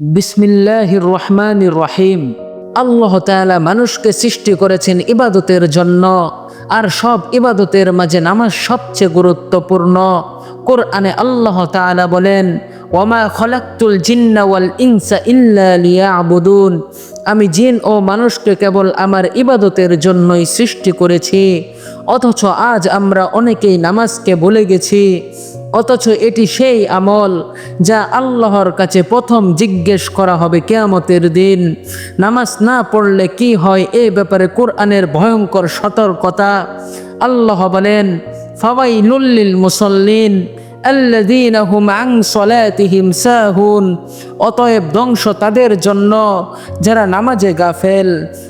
বিসমিল্লাহির রহমানির রহিম। আল্লাহ তাআলা মানুষকে সৃষ্টি করেছেন ইবাদতের জন্য, আর সব ইবাদতের মাঝে নামাজ সবচেয়ে গুরুত্বপূর্ণ। কোরআনে আল্লাহ তাআলা বলেন, ওমা খলাক্তুল জিন্না ওয়াল ইনসা লিয়াবুদুন। আমি জিন ও মানুষকে কেবল আমার ইবাদতের জন্যই সৃষ্টি করেছি, অথচ আজ আমরা অনেকেই নামাজকে ভুলে গেছি। অথচ এটি সেই আমল যা আল্লাহর কাছে প্রথম জিজ্ঞেস করা হবে কেয়ামতের দিন। নামাজ না পড়লে কি হয় এ ব্যাপারে কোরআনের ভয়ঙ্কর সতর্কতা। আল্লাহ বলেন ফাওয়াই লুল্লিল মুসল্লিন অতএব ধ্বংস তাদের জন্য, যারা নামাজে গাফেল।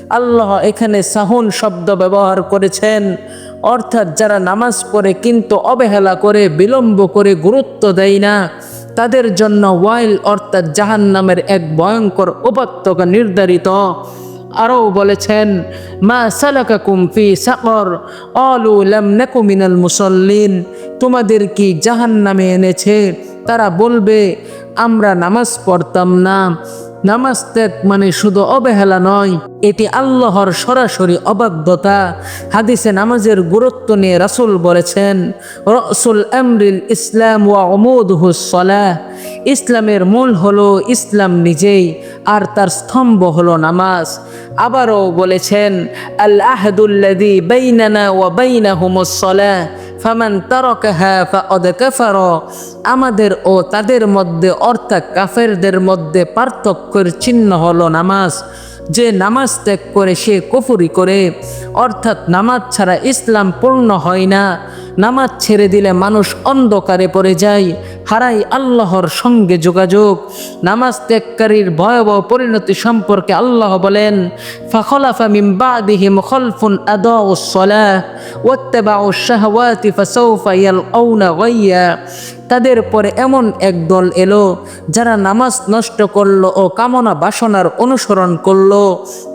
আল্লাহ এখানে সাহুন শব্দ ব্যবহার করেছেন। অর্থাৎ যারা নামাজ পড়ে কিন্তু অবহেলা করে, বিলম্ব করে গুরুত্ব দেয় না, তাদের জন্য ওয়াইল অর্থাৎ জাহান নামের এক ভয়ঙ্কর উপত্যকা নির্ধারিত। আরও বলেছেন, মা সালাকা কুমফি সাকর অলু লাম নাকু মিনাল মুসল্লিন। তোমাদের কি জাহান নামে এনেছে? তারা বলবে, আমরা নামাজ পড়তাম না। নামাজ ত্যাগ মানে শুধু অবহেলা নয়, এটি আল্লাহর সরাসরি অবাধ্যতা। হাদিসে নামাজের গুরুত্ব নিয়ে রাসুল বলেছেন, রসুল আমরিল ইসলাম ওয়া অমুদহুসলাহ ইসলামের মূল হলো ইসলাম নিজেই, আর তার স্তম্ভ হলো নামাজ। আবারও বলেছেন, আল আহদুল্লাদি বাইনানা ওয়া বাইনাহুমুসলাহ ফামান তারকাহা ফাকদ কাফার। আমাদের ও তাদের মধ্যে, অর্থাৎ কাফেরদের মধ্যে পার্থক্যের চিহ্ন হলো নামাজ। যে নামাজ ত্যাগ করে সে কফুরি করে। অর্থাৎ নামাজ ছাড়া ইসলাম পূর্ণ হয় না। নামাজ ছেড়ে দিলে মানুষ অন্ধকারে পড়ে যায়। হারাই আল্লাহর সঙ্গে যোগাযোগ। নামাজ ত্যাগকারীর ভয়াবহ পরিণতি সম্পর্কে আল্লাহ বলেন, ফাখলাফা মিন বাদিহিম খলফুন আদাউস সালাহ, ওয়াত্তাবাউ শাহওয়াতি ফাসাউফা ইয়ালকাউনা গাইয়া। তাদের পরে এমন এক দল এলো, যারা নামাজ নষ্ট করল ও কামনা বাসনার অনুসরণ করল।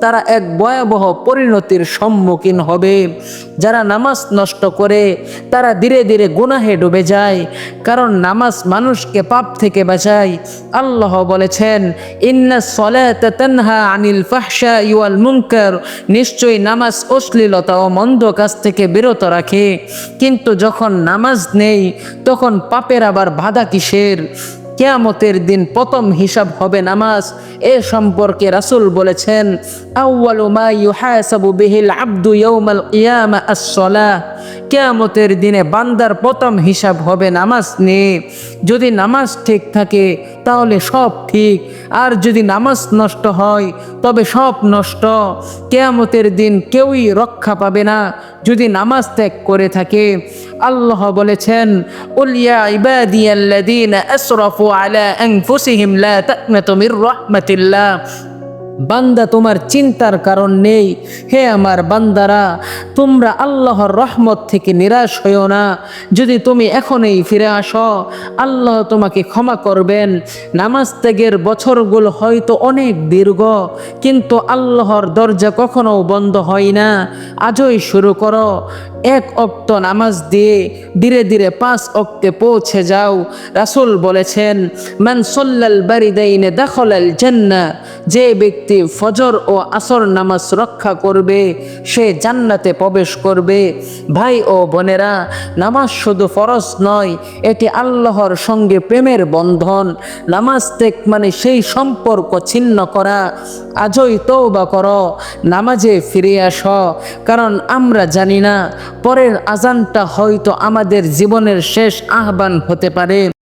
তারা এক ভয়াবহ পরিণতির সম্মুখীন হবে। যারা নামাজ নষ্ট করে, তারা ধীরে ধীরে গুনাহে ডুবে যায়, কারণ নামাজ মানুষকে পাপ থেকে বাঁচায়। আল্লাহ বলেছেন, ইন্না তানহা আনিল ফাহশা ইওয়াল মুনকার। নিশ্চয়ই নামাজ অশ্লীলতা ও মন্দ কাজ থেকে বিরত রাখে। কিন্তু যখন নামাজ নেই, তখন পাপের আবার বাধা কিসের? কেয়ামতের দিন প্রথম হিসাব হবে নামাজ। এ সম্পর্কে রাসুল বলেছেন, আউয়ালু মা ইউহাসাবু বিহিল আব্দু ইয়াউমাল কিয়ামা আস-সালাহ। কেয়ামতের দিনে বান্দার প্রথম হিসাব হবে নামাজ নিয়ে যদি নামাজ ঠিক থাকে, তাহলে সব ঠিক। আর যদি নামাজ নষ্ট হয়, তবে সব নষ্ট। কেয়ামতের দিন কেউই রক্ষা পাবে না। যদি নামাজ ত্যাগ করে থাকে, আল্লাহ বলেছেন উলিয়া ইবাদিয়াল্লাযীনা আসরাফু আলা আনফুসিহিম লা তাকনাতু মির রাহমাতিল্লাহ। বান্দা তোমার চিন্তার কারণ নেই। হে আমার বান্দারা, তোমরা আল্লাহর রহমত থেকে নিরাশ হইও না। যদি তুমি এখনই ফিরে আসো, আল্লাহ তোমাকে ক্ষমা করবেন। নামাজ ত্যাগের বছরগুলো হয়তো অনেক দীর্ঘ, কিন্তু আল্লাহর দরজা কখনো বন্ধ হয় না। আজই শুরু করো। এক অক্ত নামাজ দিয়ে ধীরে ধীরে পাঁচ অক্তে পৌঁছে যাও। রাসূল বলেছেন, মান সল্লাল বারিদাইনে দাখলাল জান্না যে ব্যক্তি ফজর ও আসর নামাজ রক্ষা করবে, সে জান্নাতে প্রবেশ করবে। ভাই ও বোনেরা, নামাজ শুধু ফরজ নয়, এটি আল্লাহর সঙ্গে প্রেমের বন্ধন। নামাজ ত্যাগ মানে সেই সম্পর্ক ছিন্ন করা। আজই তৌবা করো, নামাজে ফিরে আস, কারণ আমরা জানি না, পরের আজানটা হয়তো আমাদের জীবনের শেষ আহ্বান হতে পারে।